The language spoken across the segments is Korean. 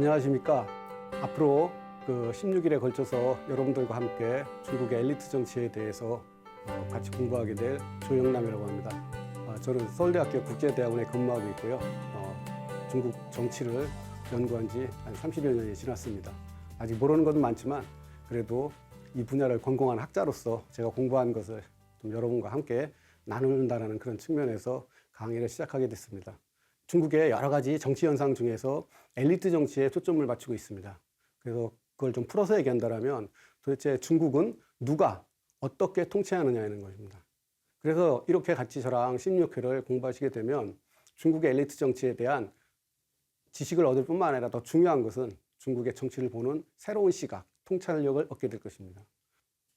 안녕하십니까. 앞으로 그 16일에 걸쳐서 여러분들과 함께 중국의 엘리트 정치에 대해서 어, 같이 공부하게 될 조영남이라고 합니다. 아, 저는 서울대학교 국제대학원에 근무하고 있고요. 어, 중국 정치를 연구한 지 한 30여 년이 지났습니다. 아직 모르는 것은 많지만 그래도 이 분야를 전공한 학자로서 제가 공부한 것을 좀 여러분과 함께 나눈다는 그런 측면에서 강의를 시작하게 됐습니다. 중국의 여러 가지 정치 현상 중에서 엘리트 정치에 초점을 맞추고 있습니다. 그래서 그걸 좀 풀어서 얘기한다면 도대체 중국은 누가 어떻게 통치하느냐는 것입니다. 그래서 이렇게 같이 저랑 16회를 공부하시게 되면 중국의 엘리트 정치에 대한 지식을 얻을 뿐만 아니라 더 중요한 것은 중국의 정치를 보는 새로운 시각, 통찰력을 얻게 될 것입니다.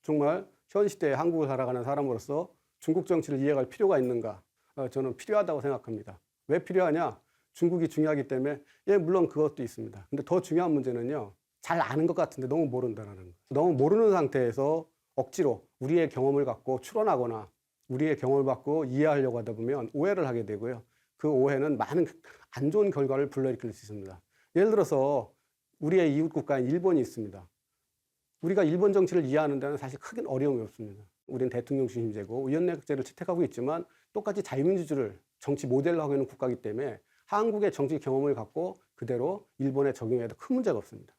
정말 현 시대에 한국을 살아가는 사람으로서 중국 정치를 이해할 필요가 있는가? 어, 저는 필요하다고 생각합니다. 왜 필요하냐? 중국이 중요하기 때문에 예 물론 그것도 있습니다. 근데 더 중요한 문제는요. 잘 아는 것 같은데 너무 모른다는 거. 너무 모르는 상태에서 억지로 우리의 경험을 갖고 추론하거나 우리의 경험을 갖고 이해하려고 하다 보면 오해를 하게 되고요. 그 오해는 많은 안 좋은 결과를 불러일으킬 수 있습니다. 예를 들어서 우리의 이웃 국가인 일본이 있습니다. 우리가 일본 정치를 이해하는 데는 사실 크게 어려움이 없습니다. 우리는 대통령 중심제고 의원내각제를 채택하고 있지만 똑같이 자유민주주의를 정치 모델로 하고 있는 국가이기 때문에 한국의 정치 경험을 갖고 그대로 일본에 적용해도 큰 문제가 없습니다.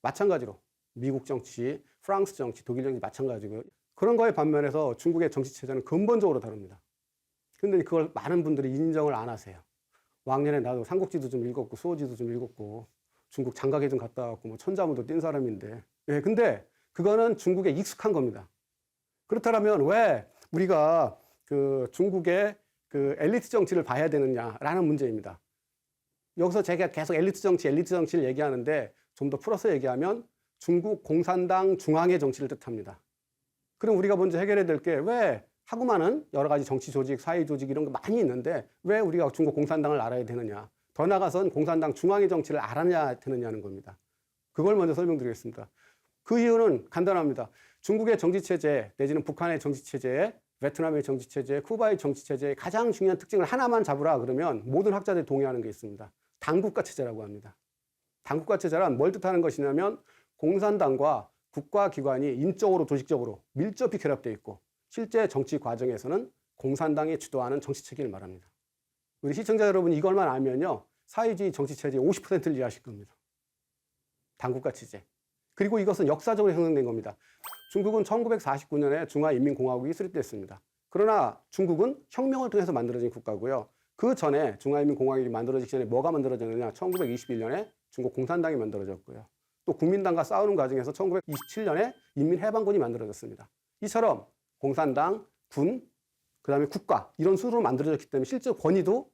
마찬가지로 미국 정치, 프랑스 정치, 독일 정치 마찬가지고요. 그런 거에 반면에서 중국의 정치 체제는 근본적으로 다릅니다. 근데 그걸 많은 분들이 인정을 안 하세요. 왕년에 나도 삼국지도 좀 읽었고 수호지도 좀 읽었고 중국 장가게 좀 갔다 왔고 뭐 천자문도 뛴 사람인데 예, 근데 그거는 중국에 익숙한 겁니다. 그렇다면 왜 우리가 그 중국의 그 엘리트 정치를 봐야 되느냐라는 문제입니다. 여기서 제가 계속 엘리트 정치, 엘리트 정치를 얘기하는데 좀 더 풀어서 얘기하면 중국 공산당 중앙의 정치를 뜻합니다. 그럼 우리가 먼저 해결해야 될 게 왜 하고만은 여러 가지 정치 조직, 사회 조직 이런 거 많이 있는데 왜 우리가 중국 공산당을 알아야 되느냐? 더 나아가선 공산당 중앙의 정치를 알아야 되느냐는 겁니다. 그걸 먼저 설명드리겠습니다. 그 이유는 간단합니다. 중국의 정치 체제 내지는 북한의 정치 체제에 베트남의 정치 체제, 쿠바의 정치 체제의 가장 중요한 특징을 하나만 잡으라 그러면 모든 학자들이 동의하는 게 있습니다. 당국가 체제라고 합니다. 당국가 체제란 뭘 뜻하는 것이냐면 공산당과 국가 기관이 인적으로 조직적으로 밀접히 결합되어 있고 실제 정치 과정에서는 공산당이 주도하는 정치 체계를 말합니다. 우리 시청자 여러분 이걸만 알면요. 사회주의 정치 체제의 50%를 이해하실 겁니다. 당국가 체제. 그리고 이것은 역사적으로 형성된 겁니다. 중국은 1949년에 중화인민공화국이 수립됐습니다. 그러나 중국은 혁명을 통해서 만들어진 국가고요. 그 전에 중화인민공화국이 만들어지기 전에 뭐가 만들어졌느냐? 1921년에 중국 공산당이 만들어졌고요. 또 국민당과 싸우는 과정에서 1927년에 인민해방군이 만들어졌습니다. 이처럼 공산당, 군, 그 다음에 국가 이런 순서로 만들어졌기 때문에 실제 권위도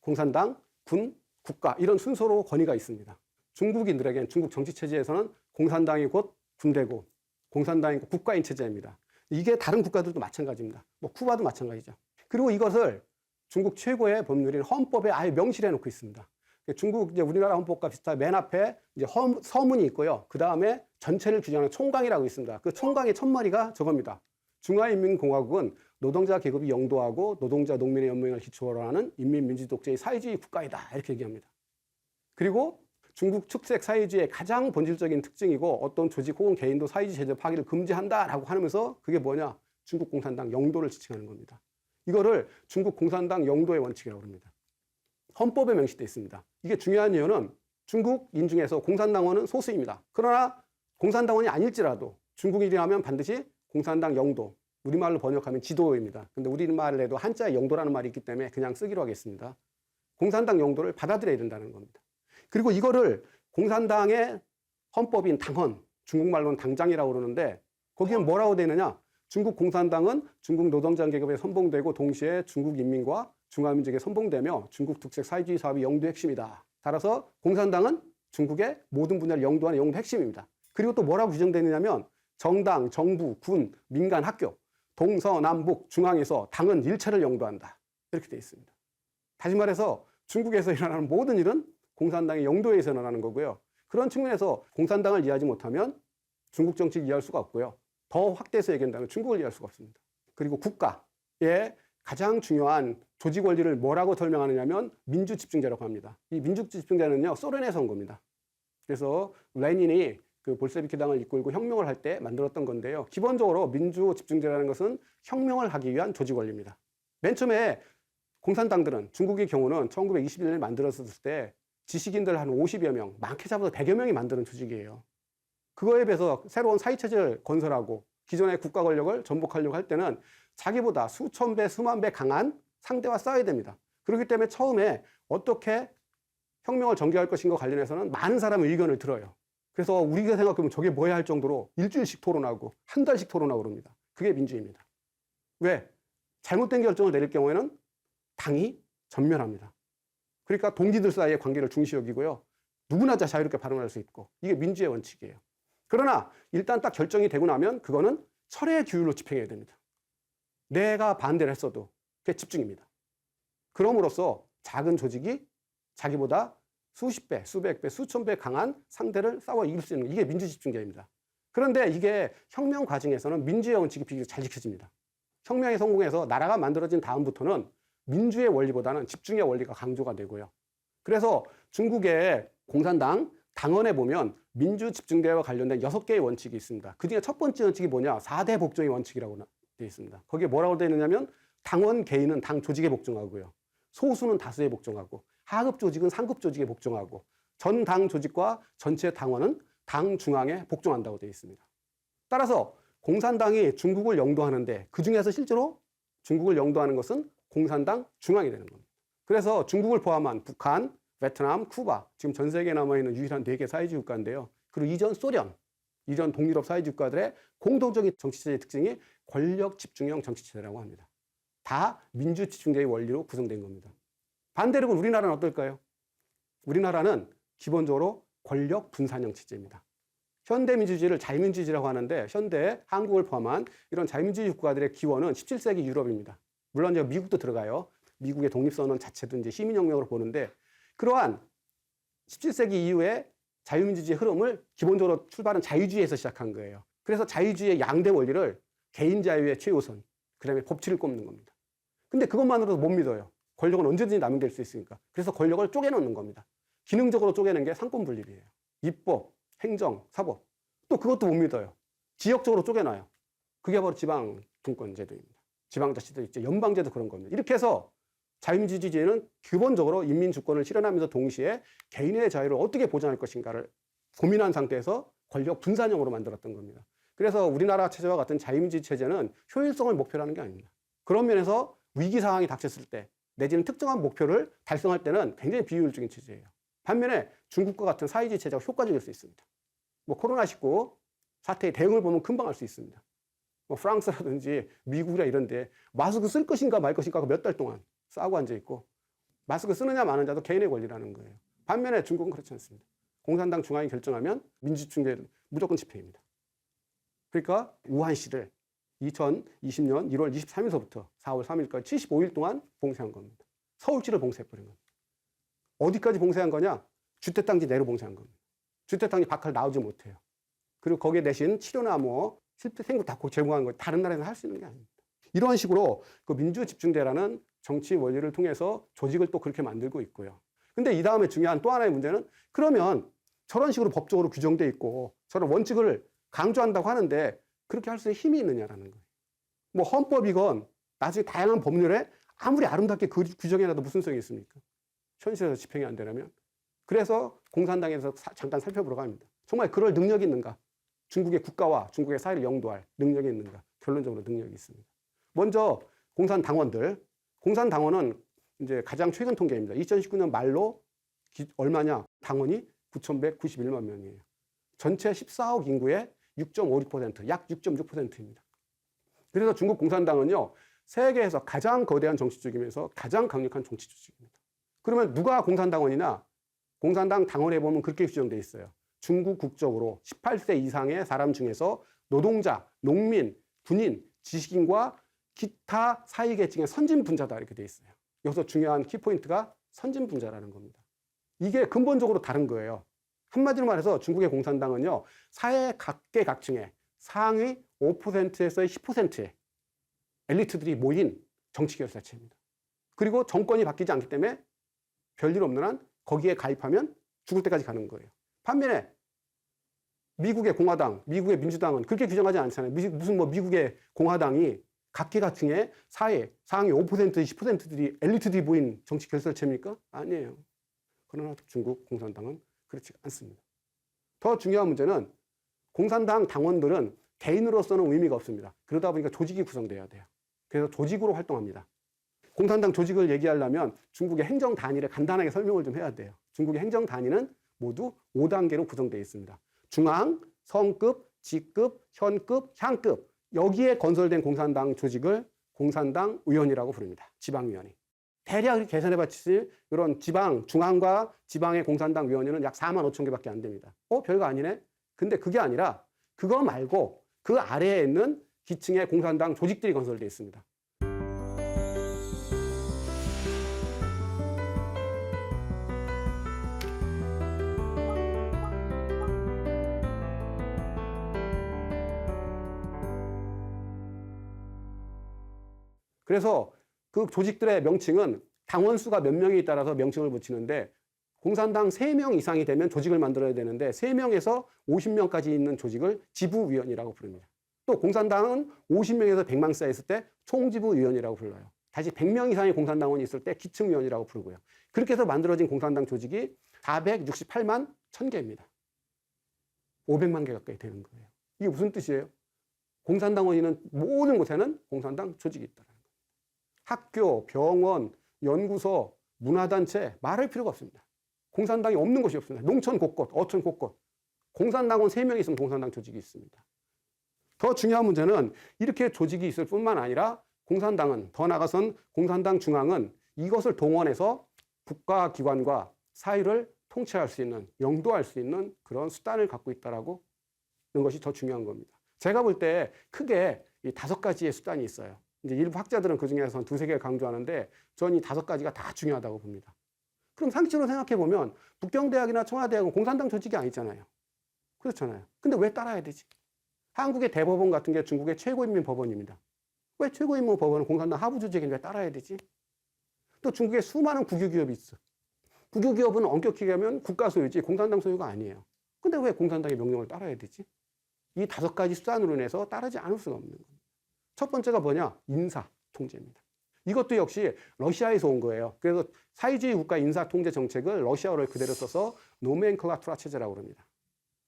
공산당, 군, 국가 이런 순서로 권위가 있습니다. 중국인들에겐 중국 정치 체제에서는 공산당이 곧 군대고 공산당이 곧 국가인 체제입니다. 이게 다른 국가들도 마찬가지입니다. 뭐 쿠바도 마찬가지죠. 그리고 이것을 중국 최고의 법률인 헌법에 아예 명시해 놓고 있습니다. 중국 이제 우리나라 헌법과 비슷하게 맨 앞에 이제 허, 서문이 있고요. 그 다음에 전체를 규정하는 총강이라고 있습니다. 그 총강의 첫머리가 저겁니다. 중화인민공화국은 노동자 계급이 영도하고 노동자 농민의 연맹을 기초로 하는 인민민주독재의 사회주의 국가이다. 이렇게 얘기합니다. 그리고 중국 축색 사회주의의 가장 본질적인 특징이고 어떤 조직 혹은 개인도 사회주의 제재 파기를 금지한다라고 하면서 그게 뭐냐? 중국 공산당 영도를 지칭하는 겁니다. 이거를 중국 공산당 영도의 원칙이라고 합니다. 헌법에 명시되어 있습니다. 이게 중요한 이유는 중국 인 중에서 공산당원은 소수입니다. 그러나 공산당원이 아닐지라도 중국인이라면 반드시 공산당 영도, 우리말로 번역하면 지도입니다. 근데 우리말을 해도 한자에 영도라는 말이 있기 때문에 그냥 쓰기로 하겠습니다. 공산당 영도를 받아들여야 된다는 겁니다. 그리고 이거를 공산당의 헌법인 당헌, 중국말로는 당장이라고 그러는데 거기에 뭐라고 되느냐? 중국 공산당은 중국 노동자 계급에 선봉되고 동시에 중국 인민과 중화민족에 선봉되며 중국 특색 사회주의 사업이 영도의 핵심이다. 따라서 공산당은 중국의 모든 분야를 영도하는 영도 핵심입니다. 그리고 또 뭐라고 규정되느냐면 정당, 정부, 군, 민간, 학교, 동서남북, 중앙에서 당은 일체를 영도한다. 이렇게 되어 있습니다. 다시 말해서 중국에서 일어나는 모든 일은 공산당의 영도에서 일어나는 거고요. 그런 측면에서 공산당을 이해하지 못하면 중국 정치를 이해할 수가 없고요. 더 확대해서 얘기한다면 중국을 이해할 수가 없습니다. 그리고 국가의 가장 중요한 조직 원리를 뭐라고 설명하느냐면 민주 집중제라고 합니다. 이 민주 집중제는요, 소련에서 온 겁니다. 그래서 레닌이 그 볼세비키당을 이끌고 혁명을 할 때 만들었던 건데요. 기본적으로 민주 집중제라는 것은 혁명을 하기 위한 조직 원리입니다. 맨 처음에 공산당들은 중국의 경우는 1921년에 만들었을 때 지식인들 한 50여 명, 많게 잡아서 100여 명이 만드는 조직이에요. 그거에 비해서 새로운 사회체제를 건설하고 기존의 국가 권력을 전복하려고 할 때는 자기보다 수천 배, 수만 배 강한 상대와 싸워야 됩니다. 그렇기 때문에 처음에 어떻게 혁명을 전개할 것인가 관련해서는 많은 사람의 의견을 들어요. 그래서 우리가 생각하면 저게 뭐야 할 정도로 일주일씩 토론하고 한 달씩 토론하고 그럽니다. 그게 민주입니다. 왜? 잘못된 결정을 내릴 경우에는 당이 전멸합니다. 그러니까 동지들 사이의 관계를 중시 여기고요. 누구나 다 자유롭게 발언할 수 있고 이게 민주의 원칙이에요. 그러나 일단 딱 결정이 되고 나면 그거는 철의 규율로 집행해야 됩니다. 내가 반대를 했어도 그게 집중입니다. 그럼으로써 작은 조직이 자기보다 수십 배, 수백 배, 수천 배 강한 상대를 싸워 이길 수 있는 이게 민주 집중제입니다. 그런데 이게 혁명 과정에서는 민주의 원칙이 비교적 잘 지켜집니다. 혁명에 성공해서 나라가 만들어진 다음부터는 민주의 원리보다는 집중의 원리가 강조가 되고요. 그래서 중국의 공산당 당원에 보면 민주 집중대와 관련된 여섯 개의 원칙이 있습니다. 그 중에 첫 번째 원칙이 뭐냐? 4대 복종의 원칙이라고 되어 있습니다. 거기에 뭐라고 되어 있느냐면 당원 개인은 당 조직에 복종하고요. 소수는 다수에 복종하고 하급 조직은 상급 조직에 복종하고 전 당 조직과 전체 당원은 당 중앙에 복종한다고 되어 있습니다. 따라서 공산당이 중국을 영도하는데 그 중에서 실제로 중국을 영도하는 것은 공산당 중앙이 되는 겁니다. 그래서 중국을 포함한 북한, 베트남, 쿠바 지금 전 세계에 남아있는 유일한 네 개 사회주의 국가인데요. 그리고 이전 소련, 이전 동유럽 사회주의 국가들의 공통적인 정치체제의 특징이 권력 집중형 정치체제라고 합니다. 다 민주 집중제의 원리로 구성된 겁니다. 반대로 우리나라는 어떨까요? 우리나라는 기본적으로 권력 분산형 체제입니다. 현대민주주의를 자유민주주의라고 하는데 현대 한국을 포함한 이런 자유민주주의 국가들의 기원은 17세기 유럽입니다. 물론 이제 미국도 들어가요. 미국의 독립선언 자체도 이제 시민혁명으로 보는데 그러한 17세기 이후에 자유민주주의 흐름을 기본적으로 출발은 자유주의에서 시작한 거예요. 그래서 자유주의의 양대 원리를 개인 자유의 최우선, 그 다음에 법치를 꼽는 겁니다. 근데 그것만으로도 못 믿어요. 권력은 언제든지 남용될 수 있으니까. 그래서 권력을 쪼개놓는 겁니다. 기능적으로 쪼개는 게 상권 분립이에요. 입법, 행정, 사법. 또 그것도 못 믿어요. 지역적으로 쪼개놔요. 그게 바로 지방 분권 제도입니다. 지방자치도 있죠. 연방제도 그런 겁니다. 이렇게 해서 자유민주주의는 기본적으로 인민주권을 실현하면서 동시에 개인의 자유를 어떻게 보장할 것인가를 고민한 상태에서 권력 분산형으로 만들었던 겁니다. 그래서 우리나라 체제와 같은 자유민주주의 체제는 효율성을 목표로 하는 게 아닙니다. 그런 면에서 위기 상황이 닥쳤을 때 내지는 특정한 목표를 달성할 때는 굉장히 비효율적인 체제예요. 반면에 중국과 같은 사회주의 체제가 효과적일 수 있습니다. 뭐 코로나19 사태의 대응을 보면 금방 알 수 있습니다. 뭐 프랑스라든지 미국이나 이런데 마스크 쓸 것인가 말 것인가 몇달 동안 싸고 앉아 있고 마스크 쓰느냐 마느냐도 개인의 권리라는 거예요. 반면에 중국은 그렇지 않습니다. 공산당 중앙이 결정하면 민주충돌 무조건 집행입니다. 그러니까 우한시를 2020년 1월 23일서부터 4월 3일까지 75일 동안 봉쇄한 겁니다. 서울시를 봉쇄해버린 겁니다. 어디까지 봉쇄한 거냐? 주택단지 내로 봉쇄한 겁니다. 주택단지 밖을 나오지 못해요. 그리고 거기에 대신 치료나 뭐 실제 생각 다 제공하는 거 다른 나라에서 할 수 있는 게 아닙니다. 이런 식으로 그 민주 집중대라는 정치 원리를 통해서 조직을 또 그렇게 만들고 있고요. 근데 이 다음에 중요한 또 하나의 문제는 그러면 저런 식으로 법적으로 규정돼 있고 저런 원칙을 강조한다고 하는데 그렇게 할 수 있는 힘이 있느냐라는 거예요. 뭐 헌법이건 나중에 다양한 법률에 아무리 아름답게 그 규정해놔도 무슨 소용이 있습니까? 현실에서 집행이 안 되려면. 그래서 공산당에서 사, 잠깐 살펴보러 갑니다. 정말 그럴 능력이 있는가? 중국의 국가와 중국의 사회를 영도할 능력이 있는가? 결론적으로 능력이 있습니다. 먼저 공산 당원들. 공산 당원은 이제 가장 최근 통계입니다. 2019년 말로 기, 얼마냐? 당원이 9,191만 명이에요. 전체 14억 인구의 6.56%, 약 6.6%입니다. 그래서 중국 공산당은요, 세계에서 가장 거대한 정치 조직이면서 가장 강력한 정치 조직입니다. 그러면 누가 공산당원이냐? 공산당 당원에 보면 그렇게 규정되어 있어요. 중국 국적으로 18세 이상의 사람 중에서 노동자, 농민, 군인, 지식인과 기타 사회계층의 선진 분자다 이렇게 되어 있어요. 여기서 중요한 키포인트가 선진 분자라는 겁니다. 이게 근본적으로 다른 거예요. 한마디로 말해서 중국의 공산당은요, 사회 각계각층의 상위 5%에서의 10%의 엘리트들이 모인 정치개혁 자체입니다. 그리고 정권이 바뀌지 않기 때문에 별일 없는 한 거기에 가입하면 죽을 때까지 가는 거예요. 반면에 미국의 공화당, 미국의 민주당은 그렇게 규정하지 않잖아요. 미- 무슨 뭐 미국의 공화당이 각계각층의 사회, 상위 5% 10%들이 엘리트들이 모인 정치 결설체입니까? 아니에요. 그러나 중국 공산당은 그렇지 않습니다. 더 중요한 문제는 공산당 당원들은 개인으로서는 의미가 없습니다. 그러다 보니까 조직이 구성돼야 돼요. 그래서 조직으로 활동합니다. 공산당 조직을 얘기하려면 중국의 행정 단위를 간단하게 설명을 좀 해야 돼요. 중국의 행정 단위는 모두 5단계로 구성되어 있습니다. 중앙, 성급, 지급, 현급, 향급 여기에 건설된 공산당 조직을 공산당 의원이라고 부릅니다. 지방위원회. 대략 계산해 봤지 이런 지방, 중앙과 지방의 공산당 위원회는 약 4만 5천 개밖에 안 됩니다. 어, 별거 아니네? 근데 그게 아니라 그거 말고 그 아래에 있는 기층의 공산당 조직들이 건설되어 있습니다. 그래서 그 조직들의 명칭은 당원 수가 몇 명에 따라서 명칭을 붙이는데 공산당 3명 이상이 되면 조직을 만들어야 되는데 3명에서 50명까지 있는 조직을 지부위원이라고 부릅니다. 또 공산당은 50명에서 100명 쌓였을 때 총지부위원이라고 불러요. 다시 100명 이상의 공산당원이 있을 때 기층위원이라고 부르고요. 그렇게 해서 만들어진 공산당 조직이 468만 1000개입니다. 500만 개 가까이 되는 거예요. 이게 무슨 뜻이에요? 공산당원이 있는 모든 곳에는 공산당 조직이 거예요. 학교, 병원, 연구소, 문화단체 말할 필요가 없습니다. 공산당이 없는 곳이 없습니다. 농촌 곳곳, 어촌 곳곳. 공산당원 3명 있으면 공산당 조직이 있습니다. 더 중요한 문제는 이렇게 조직이 있을 뿐만 아니라 공산당은 더 나아가선 공산당 중앙은 이것을 동원해서 국가기관과 사회를 통치할 수 있는, 영도할 수 있는 그런 수단을 갖고 있다라고 하는 것이 더 중요한 겁니다. 제가 볼 때 크게 이 다섯 가지의 수단이 있어요. 이제 일부 학자들은 그 중에서 두세 개를 강조하는데 저는 이 다섯 가지가 다 중요하다고 봅니다. 그럼 상식적으로 생각해 보면 북경대학이나 청와대학은 공산당 조직이 아니잖아요. 그렇잖아요. 근데 왜 따라야 되지? 한국의 대법원 같은 게 중국의 최고인민 법원입니다. 왜 최고인민 법원은 공산당 하부 조직인데 왜 따라야 되지? 또 중국에 수많은 국유기업이 있어. 국유기업은 엄격히 얘기하면 국가 소유지 공산당 소유가 아니에요. 근데 왜 공산당의 명령을 따라야 되지? 이 다섯 가지 수단으로 인해서 따르지 않을 수가 없는 겁니다. 첫 번째가 뭐냐? 인사 통제입니다. 이것도 역시 러시아에서 온 거예요. 그래서 사회주의 국가 인사 통제 정책을 러시아어를 그대로 써서 노멘클라투라 체제라고 그럽니다.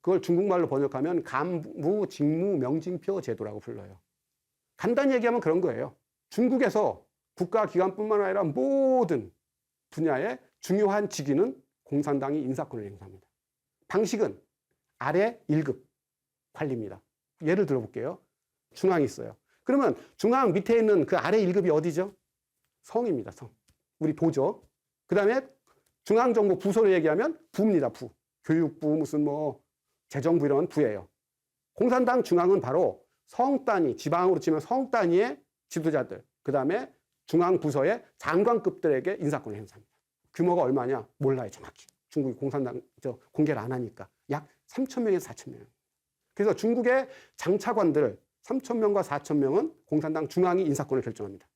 그걸 중국말로 번역하면 간부 직무 명징표 제도라고 불러요. 간단히 얘기하면 그런 거예요. 중국에서 국가 기관뿐만 아니라 모든 분야의 중요한 직위는 공산당이 인사권을 행사합니다. 방식은 아래 1급 관리입니다. 예를 들어볼게요. 중앙이 있어요. 그러면 중앙 밑에 있는 그 아래 1급이 어디죠? 성입니다. 성. 우리 도죠. 그 다음에 중앙정부 부서를 얘기하면 부입니다. 부. 교육부 무슨 뭐 재정부 이런 부예요. 공산당 중앙은 바로 성 단위, 지방으로 치면 성 단위의 지도자들, 그 다음에 중앙 부서의 장관급들에게 인사권을 행사합니다. 규모가 얼마냐? 몰라요, 정확히. 중국이 공산당 저 공개를 안 하니까 약 3천 명에서 4천 명. 그래서 중국의 장차관들 3천 명과 4천 명은 공산당 중앙이 인사권을 결정합니다.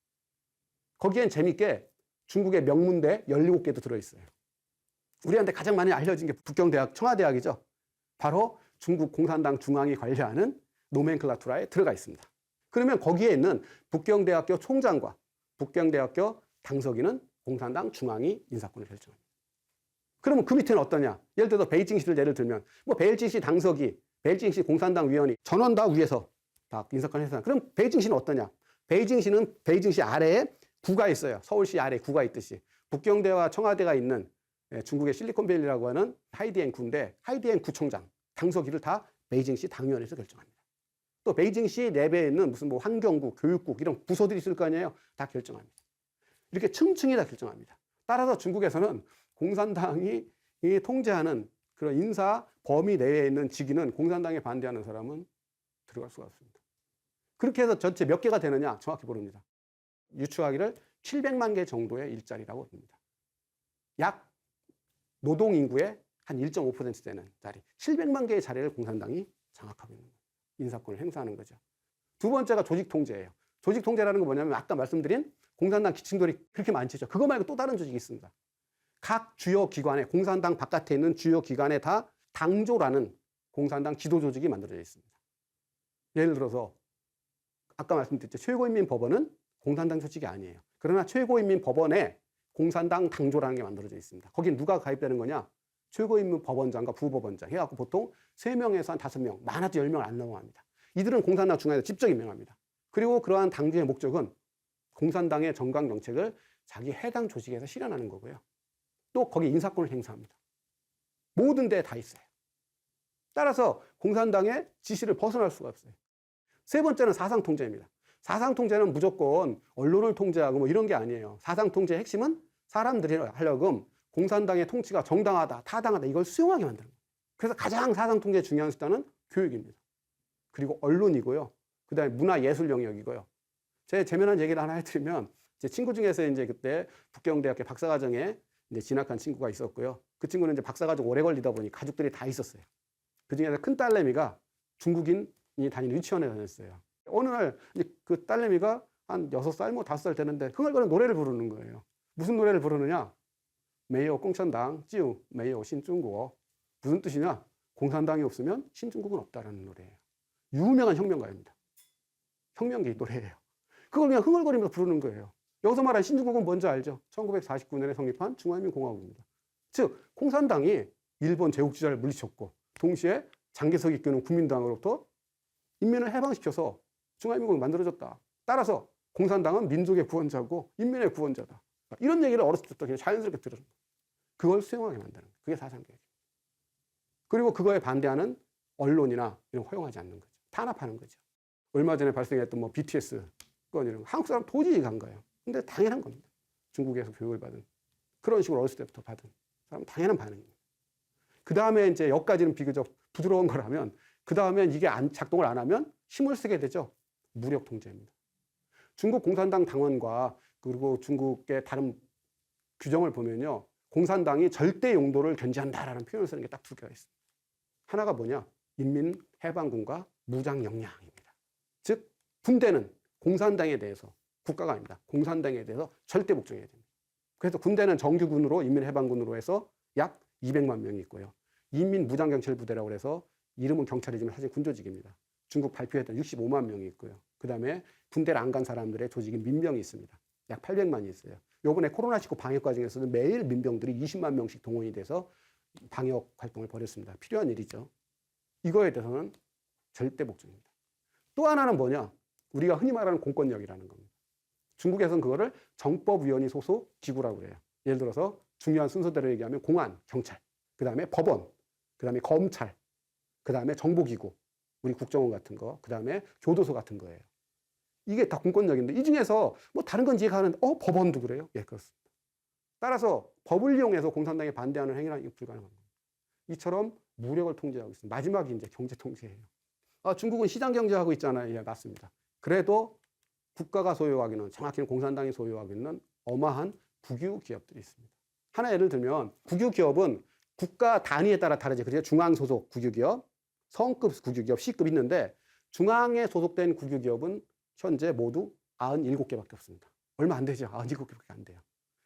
거기엔 재밌게 중국의 명문대 17개도 들어있어요. 우리한테 가장 많이 알려진 게 북경대학, 청와대학이죠. 바로 중국 공산당 중앙이 관리하는 노멘클라투라에 들어가 있습니다. 그러면 거기에 있는 북경대학교 총장과 북경대학교 당석인은 공산당 중앙이 인사권을 결정합니다. 그러면 그 밑에는 어떠냐? 예를 들어서 베이징시를 예를 들면 뭐 베이징시 당석이, 베이징시 공산당 위원이 전원 다 위에서 다 인사권을 해서 그럼 베이징시는 어떠냐? 베이징시는 베이징시 아래에 구가 있어요. 서울시 아래에 구가 있듯이 북경대와 청와대가 있는 예, 중국의 실리콘밸리라고 하는 하이디엔 구인데 하이디엔 구청장 당서기를 다 베이징시 당위원회에서 결정합니다. 또 베이징시 내부에 있는 무슨 뭐 환경국, 교육국 이런 부서들이 있을 거 아니에요. 다 결정합니다. 이렇게 층층이 다 결정합니다. 따라서 중국에서는 공산당이 이 통제하는 그런 인사 범위 내에 있는 직위는 공산당에 반대하는 사람은 들어갈 수가 없습니다. 그렇게 해서 전체 몇 개가 되느냐 정확히 모릅니다. 유추하기를 700만 개 정도의 일자리라고 봅니다. 약 노동 인구의 한 1.5% 되는 자리, 700만 개의 자리를 공산당이 장악하고 있는 거예요. 인사권을 행사하는 거죠. 두 번째가 조직 통제예요. 조직 통제라는 건 뭐냐면 아까 말씀드린 공산당 기층들이 그렇게 많죠. 그거 말고 또 다른 조직이 있습니다. 각 주요 기관에 공산당 바깥에 있는 주요 기관에 다 당조라는 공산당 지도 조직이 만들어져 있습니다. 예를 들어서 아까 말씀드렸죠. 최고인민법원은 공산당 조직이 아니에요. 그러나 최고인민법원에 공산당 당조라는 게 만들어져 있습니다. 거긴 누가 가입되는 거냐? 최고인민법원장과 부법원장 해갖고 보통 3명에서 한 5명, 많아도 10명 안 넘어갑니다. 이들은 공산당 중앙에서 직접 임명합니다. 그리고 그러한 당주의 목적은 공산당의 정강 정책을 자기 해당 조직에서 실현하는 거고요. 또 거기 인사권을 행사합니다. 모든 데에 다 있어요. 따라서 공산당의 지시를 벗어날 수가 없어요. 세 번째는 사상 통제입니다. 사상 통제는 무조건 언론을 통제하고 뭐 이런 게 아니에요. 사상 통제의 핵심은 사람들이 하려금 공산당의 통치가 정당하다, 타당하다 이걸 수용하게 만드는 거예요. 그래서 가장 사상 통제의 중요한 수단은 교육입니다. 그리고 언론이고요. 그 다음에 문화 예술 영역이고요. 제 재미난 얘기를 하나 해드리면 제 친구 중에서 이제 그때 북경대학교 박사과정에 이제 진학한 친구가 있었고요. 그 친구는 이제 박사과정 오래 걸리다 보니 가족들이 다 있었어요. 그 중에서 큰 딸내미가 중국인이 다니는 유치원에 다녔어요. 어느 날 그 딸내미가 한 여섯 살, 뭐 다섯 살 되는데 흥얼거리는 노래를 부르는 거예요. 무슨 노래를 부르느냐? 메이오 공천당, 찌우, 메이오 신중국어. 무슨 뜻이냐? 공산당이 없으면 신중국은 없다라는 노래예요. 유명한 혁명가입니다. 혁명기 노래예요. 그걸 그냥 흥얼거리면서 부르는 거예요. 여기서 말하는 신중국은 뭔지 알죠? 1949년에 성립한 중화인민공화국입니다. 즉, 공산당이 일본 제국주의자를 물리쳤고, 동시에 장개석이 이끄는 국민당으로부터 인민을 해방시켜서 중화인민국이 만들어졌다. 따라서 공산당은 민족의 구원자고 인민의 구원자다. 이런 얘기를 어렸을 때부터 그냥 자연스럽게 들어준 거예요. 그걸 수용하게 만드는 거예요. 그게 사상개혁입니다. 그리고 그거에 반대하는 언론이나 이런 거 허용하지 않는 거죠. 탄압하는 거죠. 얼마 전에 발생했던 뭐 BTS 건 이런 거. 한국 사람 도저히 간 거예요. 근데 당연한 겁니다. 중국에서 교육을 받은 그런 식으로 어렸을 때부터 받은 사람 당연한 반응입니다. 그 다음에 이제 여기까지는 비교적 부드러운 거라면 그 다음엔 이게 안, 작동을 안 하면 힘을 쓰게 되죠. 무력 통제입니다. 중국 공산당 당원과 그리고 중국의 다른 규정을 보면요. 공산당이 절대 용도를 견지한다라는 표현을 쓰는 게 딱 두 개가 있습니다. 하나가 뭐냐? 인민 해방군과 무장 역량입니다. 즉, 군대는 공산당에 대해서 국가가 아닙니다. 공산당에 대해서 절대 복종해야 됩니다. 그래서 군대는 정규군으로 인민해방군으로 해서 약 200만 명이 있고요. 인민 무장경찰부대라고 해서 이름은 경찰이지만 사실 군조직입니다. 중국 발표했던 65만 명이 있고요. 그 다음에 군대를 안 간 사람들의 조직인 민병이 있습니다. 약 800만이 있어요. 요번에 코로나19 방역 과정에서는 매일 민병들이 20만 명씩 동원이 돼서 방역 활동을 벌였습니다. 필요한 일이죠. 이거에 대해서는 절대 복종입니다. 또 하나는 뭐냐? 우리가 흔히 말하는 공권력이라는 겁니다. 중국에서는 그거를 정법위원회 소속 기구라고 그래요. 예를 들어서 중요한 순서대로 얘기하면 공안, 경찰, 그 다음에 법원, 그 다음에 검찰, 그 다음에 정보기구, 우리 국정원 같은 거, 그 다음에 교도소 같은 거예요. 이게 다 공권력인데 이 중에서 뭐 다른 건 이해가 하는데 어 법원도 그래요? 예 그렇습니다. 따라서 법을 이용해서 공산당에 반대하는 행위는 불가능한 겁니다. 이처럼 무력을 통제하고 있습니다. 마지막이 이제 경제 통제예요. 아 중국은 시장 경제하고 있잖아요. 예 맞습니다. 그래도 국가가 소유하기는 정확히는 공산당이 소유하기는 어마한 국유 기업들이 있습니다. 하나 예를 들면 국유 기업은 국가 단위에 따라 다르죠. 그래서 중앙 소속 국유 기업, 성급 국유 기업, C급 있는데 중앙에 소속된 국유 기업은 현재 모두 97개밖에 없습니다. 얼마 안 되죠. 97개밖에 안 돼요.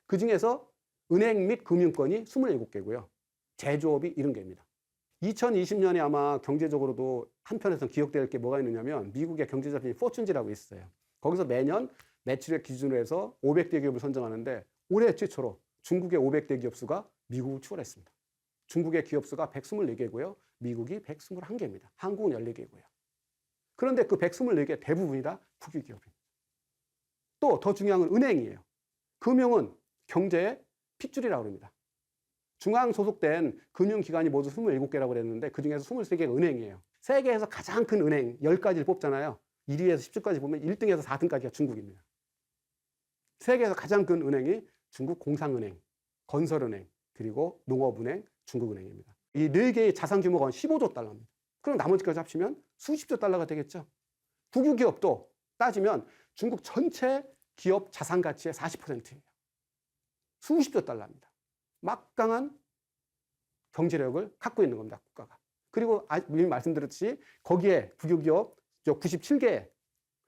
그 중에서 은행 및 금융권이 27개고요. 제조업이 70개입니다. 2020년에 아마 경제적으로도 한편에서 기억될 게 뭐가 있느냐면 미국의 경제자필 포춘지라고 있어요. 거기서 매년 매출액 기준으로 해서 500대 기업을 선정하는데 올해 최초로 중국의 500대 기업 수가 미국을 추월했습니다. 중국의 기업 수가 124개고요. 미국이 121개입니다. 한국은 14개고요. 그런데 그 124개 대부분이 다 국유기업입니다. 또 더 중요한 건 은행이에요. 금융은 경제의 핏줄이라고 합니다. 중앙 소속된 금융기관이 모두 27개라고 그랬는데 그 중에서 23개가 은행이에요. 세계에서 가장 큰 은행 10가지를 뽑잖아요. 1위에서 10주까지 보면 1등에서 4등까지가 중국입니다. 세계에서 가장 큰 은행이 중국 공상은행, 건설은행, 그리고 농업은행, 중국은행입니다. 이 네 개의 자산 규모가 한 15조 달러입니다. 그럼 나머지까지 합치면 수십조 달러가 되겠죠. 국유기업도 따지면 중국 전체 기업 자산 가치의 40%예요. 수십조 달러입니다. 막강한 경제력을 갖고 있는 겁니다, 국가가. 그리고 아, 이미 말씀드렸듯이 거기에 국유기업 97개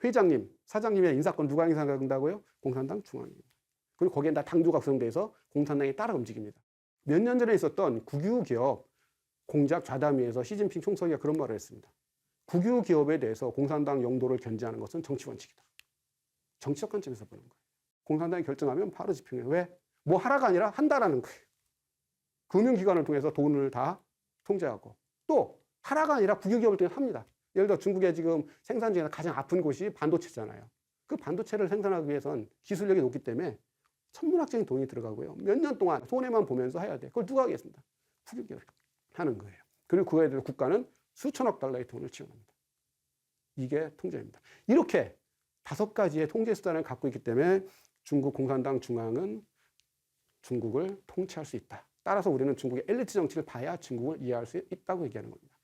회장님, 사장님의 인사권 누가 행사한다고요? 공산당 중앙입니다. 그리고 거기에 다 당조가 구성돼서 공산당이 따라 움직입니다. 몇 년 전에 있었던 국유기업 공작 좌담위에서 시진핑 총서기가 그런 말을 했습니다. 국유 기업에 대해서 공산당 영도를 견제하는 것은 정치 원칙이다. 정치적 관점에서 보는 거예요. 공산당이 결정하면 바로 집행해요. 왜? 뭐 하라가 아니라 한다라는 거예요. 금융기관을 통해서 돈을 다 통제하고 또 하라가 아니라 국유기업을 통해 합니다. 예를 들어 중국의 지금 생산 중에서 가장 아픈 곳이 반도체잖아요. 그 반도체를 생산하기 위해선 기술력이 높기 때문에 천문학적인 돈이 들어가고요. 몇 년 동안 손해만 보면서 해야 돼. 그걸 누가 하겠습니다? 국유기업이 하는 거예요. 그리고 그거에 대해서 국가는 수천억 달러의 돈을 지원합니다. 이게 통제입니다. 이렇게 다섯 가지의 통제 수단을 갖고 있기 때문에 중국 공산당 중앙은 중국을 통치할 수 있다. 따라서 우리는 중국의 엘리트 정치를 봐야 중국을 이해할 수 있다고 얘기하는 겁니다.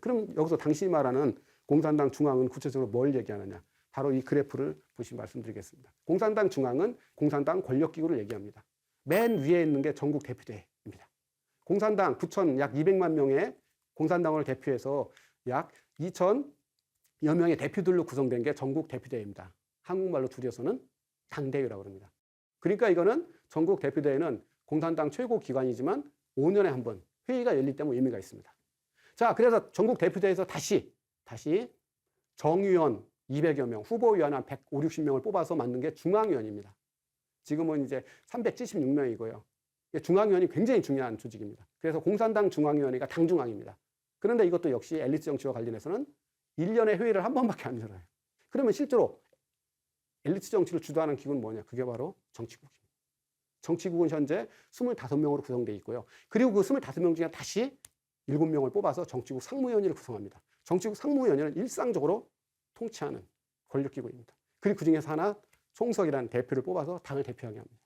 그럼 여기서 당신이 말하는 공산당 중앙은 구체적으로 뭘 얘기하느냐? 바로 이 그래프를 보시 말씀드리겠습니다. 공산당 중앙은 공산당 권력기구를 얘기합니다. 맨 위에 있는 게 전국 대표대입니다. 공산당 9천 약 200만 명의 공산당을 대표해서 약 2천 여 명의 대표들로 구성된 게 전국 대표대회입니다. 한국말로 줄여서는 당대회라고 합니다. 그러니까 이거는 전국 대표대회는 공산당 최고 기관이지만 5년에 한 번 회의가 열릴 때면 의미가 있습니다. 자, 그래서 전국 대표대회에서 다시 다시 정의원 200여 명, 후보위원 한 150, 60명을 뽑아서 만든 게 중앙위원입니다. 지금은 이제 376명이고요. 중앙위원이 굉장히 중요한 조직입니다. 그래서 공산당 중앙위원회가 당중앙입니다. 그런데 이것도 역시 엘리트 정치와 관련해서는 1년에 회의를 한 번밖에 안 열어요. 그러면 실제로 엘리트 정치를 주도하는 기구는 뭐냐? 그게 바로 정치국입니다. 정치국은 현재 25명으로 구성되어 있고요. 그리고 그 25명 중에 다시 7명을 뽑아서 정치국 상무위원회를 구성합니다. 정치국 상무위원회는 일상적으로 통치하는 권력기구입니다. 그리고 그 중에서 하나 총석이라는 대표를 뽑아서 당을 대표하게 합니다.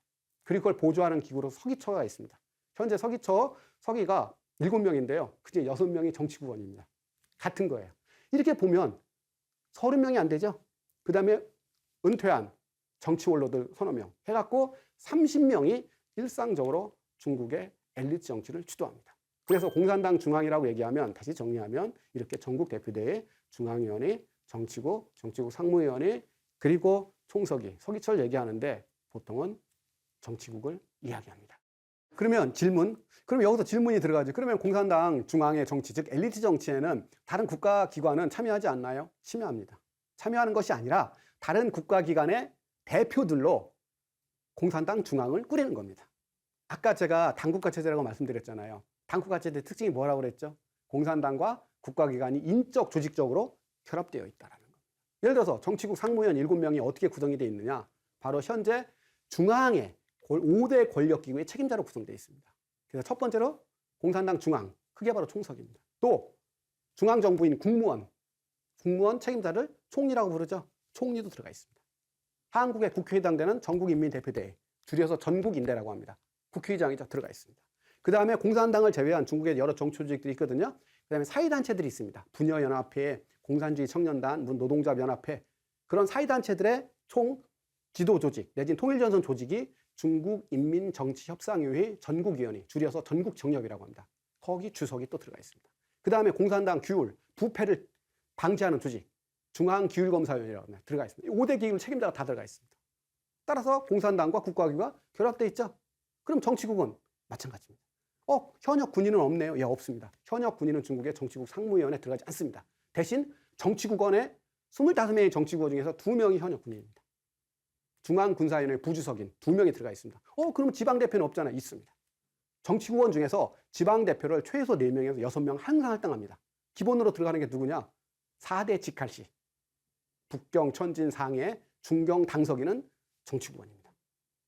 그리고 그걸 보조하는 기구로 서기처가 있습니다. 현재 서기처 서기가 7명인데요. 그 중에 6명이 정치국원입니다. 같은 거예요. 이렇게 보면 30명이 안 되죠. 그 다음에 은퇴한 정치 원로들 서너 명 해갖고 30명이 일상적으로 중국의 엘리트 정치를 주도합니다. 그래서 공산당 중앙이라고 얘기하면 다시 정리하면 이렇게 전국 대표대회 중앙위원회, 정치국, 정치국 상무위원회 그리고 총서기, 서기철 얘기하는데 보통은 정치국을 이야기합니다. 그러면 질문, 그럼 여기서 질문이 들어가죠. 그러면 공산당 중앙의 정치, 즉 엘리트 정치에는 다른 국가 기관은 참여하지 않나요? 참여합니다. 참여하는 것이 아니라 다른 국가 기관의 대표들로 공산당 중앙을 꾸리는 겁니다. 아까 제가 당국가 체제라고 말씀드렸잖아요. 당국가 체제 특징이 뭐라고 그랬죠? 공산당과 국가기관이 인적, 조직적으로 결합되어 있다는 겁니다. 예를 들어서 정치국 상무위원 7명이 어떻게 구성이 되어 있느냐? 바로 현재 중앙의 5대 권력기구의 책임자로 구성되어 있습니다. 그래서 첫 번째로 공산당 중앙, 그게 바로 총석입니다. 또 중앙정부인 국무원, 국무원 책임자를 총리라고 부르죠. 총리도 들어가 있습니다. 한국의 국회에 해당되는 전국인민대표대회, 줄여서 전국인대라고 합니다. 국회의장이죠. 들어가 있습니다. 그 다음에 공산당을 제외한 중국의 여러 정치 조직들이 있거든요. 그 다음에 사회단체들이 있습니다. 분여연합회, 공산주의 청년단, 노동자연합회 그런 사회단체들의 총 지도 조직 내진 통일전선 조직이 중국 인민정치협상위회 전국위원회 줄여서 전국정협이라고 합니다. 거기 주석이 또 들어가 있습니다. 그 다음에 공산당 규율, 부패를 방지하는 조직 중앙기율검사위원회라고 합니다. 들어가 있습니다. 5대 기율 책임자가 다 들어가 있습니다. 따라서 공산당과 국가기가 결합되어 있죠. 그럼 정치국은 마찬가지입니다. 어, 현역 군인은 없네요. 예, 없습니다. 현역 군인은 중국의 정치국 상무위원회에 들어가지 않습니다. 대신 정치국원의 25명의 정치국원 중에서 2명이 현역 군인입니다. 중앙군사위원회 부주석인 2명이 들어가 있습니다. 어, 그러면 지방대표는 없잖아요. 있습니다. 정치국원 중에서 지방대표를 최소 4명에서 6명 항상 할당합니다. 기본으로 들어가는 게 누구냐? 4대 직할시. 북경, 천진, 상해, 중경, 당서기는 정치국원입니다.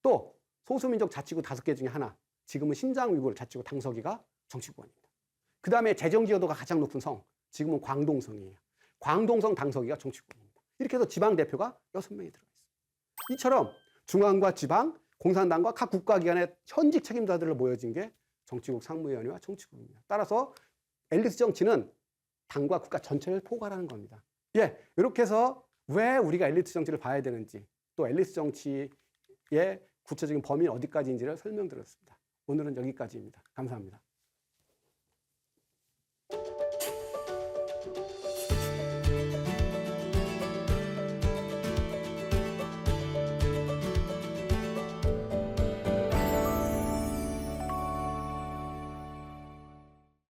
또 소수민족 자치구 5개 중에 하나, 지금은 신장 위구르 자치구 당서기가 정치국원입니다. 그 다음에 재정지여도가 가장 높은 성, 지금은 광동성이에요. 광동성 당서기가 정치국원입니다. 이렇게 해서 지방대표가 6명이 들어가 있습니다. 이처럼 중앙과 지방, 공산당과 각 국가기관의 현직 책임자들을 모여진 게 정치국 상무위원회와 정치국입니다. 따라서 엘리트 정치는 당과 국가 전체를 포괄하는 겁니다. 예, 이렇게 해서 왜 우리가 엘리트 정치를 봐야 되는지 또 엘리트 정치의 구체적인 범위는 어디까지인지를 설명드렸습니다. 오늘은 여기까지입니다. 감사합니다.